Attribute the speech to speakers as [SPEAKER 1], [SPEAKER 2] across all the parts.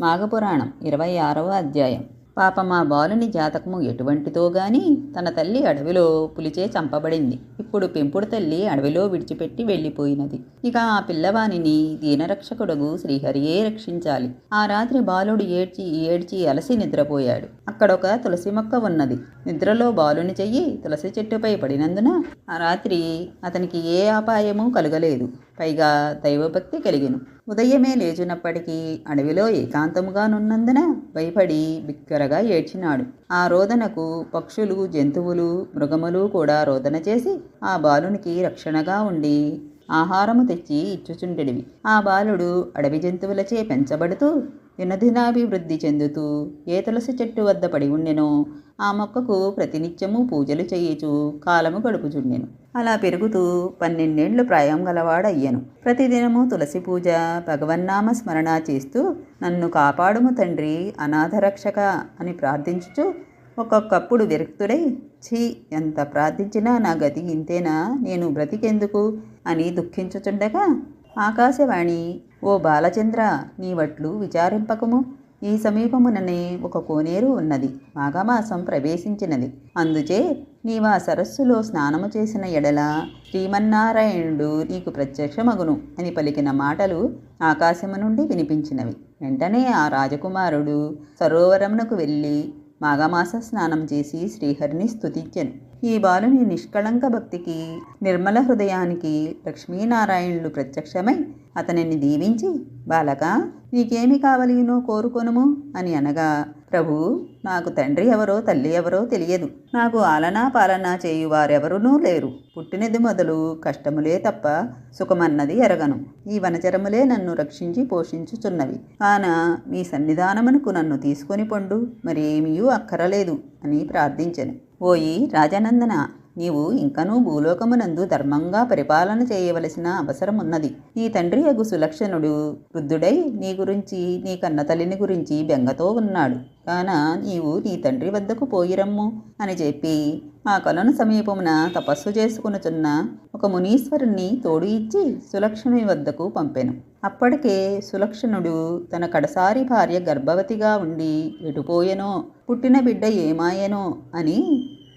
[SPEAKER 1] మాఘపురాణం ఇరవై ఆరవ అధ్యాయం. పాపం ఆ బాలుని జాతకము ఎటువంటిదో గాని తన తల్లి అడవిలో పులిచే చంపబడింది. ఇప్పుడు పెంపుడు తల్లి అడవిలో విడిచిపెట్టి వెళ్ళిపోయినది. ఇక ఆ పిల్లవానిని దీనరక్షకుడుగు శ్రీహరియే రక్షించాలి. ఆ రాత్రి బాలుడు ఏడ్చి ఏడ్చి అలసి నిద్రపోయాడు. అక్కడొక తులసి మొక్క ఉన్నది. నిద్రలో బాలుని చెయ్యి తులసి చెట్టుపై పడినందున ఆ రాత్రి అతనికి ఏ అపాయము కలగలేదు. పైగా దైవభక్తి కలిగిను. ఉదయమే లేచినప్పటికీ అడవిలో ఏకాంతముగానున్నందున భయపడి బిక్కరగా ఏడ్చినాడు. ఆ రోదనకు పక్షులు జంతువులు మృగములు కూడా రోదన చేసి ఆ బాలునికి రక్షణగా ఉండి ఆహారము తెచ్చి ఇచ్చుచుండెడివి. ఆ బాలుడు అడవి జంతువులచే పెంచబడుతూ దినదినాభివృద్ధి చెందుతూ ఏ తులసి చెట్టు వద్ద పడి ఉండెనో ఆ మొక్కకు ప్రతినిత్యము పూజలు చేయుచు కాలము గడుపుచుండెను. అలా పెరుగుతూ పన్నెండేండ్లు ప్రాయం గలవాడయ్యను. ప్రతిదినము తులసి పూజ భగవన్నామ స్మరణ చేస్తూ నన్ను కాపాడుము తండ్రి అనాథరక్షక అని ప్రార్థించుచు ఒక్కొక్కప్పుడు విరక్తుడై ఛీ ఎంత ప్రార్థించినా నా గతి ఇంతేనా? నేను బ్రతికెందుకు? అని దుఃఖించుచుండగా ఆకాశవాణి ఓ బాలచంద్ర నీ వట్లు విచారింపకము. ఈ సమీపముననే ఒక కోనేరు ఉన్నది. మాఘమాసం ప్రవేశించినది. అందుచే నీవా సరస్సులో స్నానము చేసిన ఎడల శ్రీమన్నారాయణుడు నీకు ప్రత్యక్షమగును అని పలికిన మాటలు ఆకాశము నుండి వినిపించినవి. వెంటనే ఆ రాజకుమారుడు సరోవరమునకు వెళ్ళి మాఘమాస స్నానం చేసి శ్రీహరిని స్తుతించెను. ఈ బాలుని నిష్కళంక భక్తికి నిర్మల హృదయానికి లక్ష్మీనారాయణులు ప్రత్యక్షమై అతనిని దీవించి బాలక నీకేమి కావలినో కోరుకొనుము అని అనగా ప్రభు నాకు తండ్రి ఎవరో తల్లి ఎవరో తెలియదు. నాకు ఆలనా పాలనా చేయు వారెవరూనూ లేరు. పుట్టినది మొదలు కష్టములే తప్ప సుఖమన్నది ఎరగను. ఈ వనచరములే నన్ను రక్షించి పోషించుచున్నవి. కాన మీ సన్నిధానమునకు నన్ను తీసుకొని పొండు. మరేమీయూ అక్కరలేదు అని ప్రార్థించెను. ఓయి రాజానందన నీవు ఇంకనూ భూలోకమునందు ధర్మంగా పరిపాలన చేయవలసిన అవసరమున్నది. నీ తండ్రి అగు సులక్షణుడు వృద్ధుడై నీ గురించి నీ కన్న తల్లిని గురించి బెంగతో ఉన్నాడు. కాన నీవు నీ తండ్రి వద్దకు పోయిరమ్ము అని చెప్పి ఆ కొలను సమీపమున తపస్సు చేసుకునుచున్న ఒక మునీశ్వరుణ్ణి తోడు ఇచ్చి సులక్షణుని వద్దకు పంపెను. అప్పటికే సులక్షణుడు తన కడసారి భార్య గర్భవతిగా ఉండి ఎటుపోయెనో పుట్టిన బిడ్డ ఏమాయెనో అని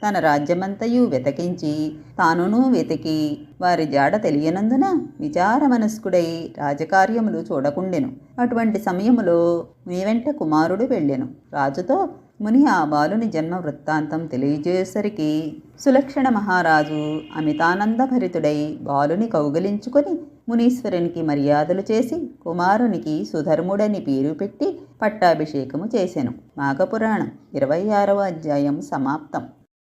[SPEAKER 1] తన రాజ్యమంతయు వెతకించి తానును వెతికి వారి జాడ తెలియనందున విచార మనస్కుడై రాజకార్యములు చూడకుండెను. అటువంటి సమయములో మీ వెంట కుమారుడు వెళ్ళెను. రాజుతో ముని ఆ బాలుని జన్మ వృత్తాంతం తెలియజేసరికి సులక్షణ మహారాజు అమితానందభరితుడై బాలుని కౌగలించుకొని మునీశ్వరునికి మర్యాదలు చేసి కుమారునికి సుధర్ముడని పేరు పెట్టి పట్టాభిషేకము చేసెను. మాఘపురాణం ఇరవై ఆరవ అధ్యాయం సమాప్తం.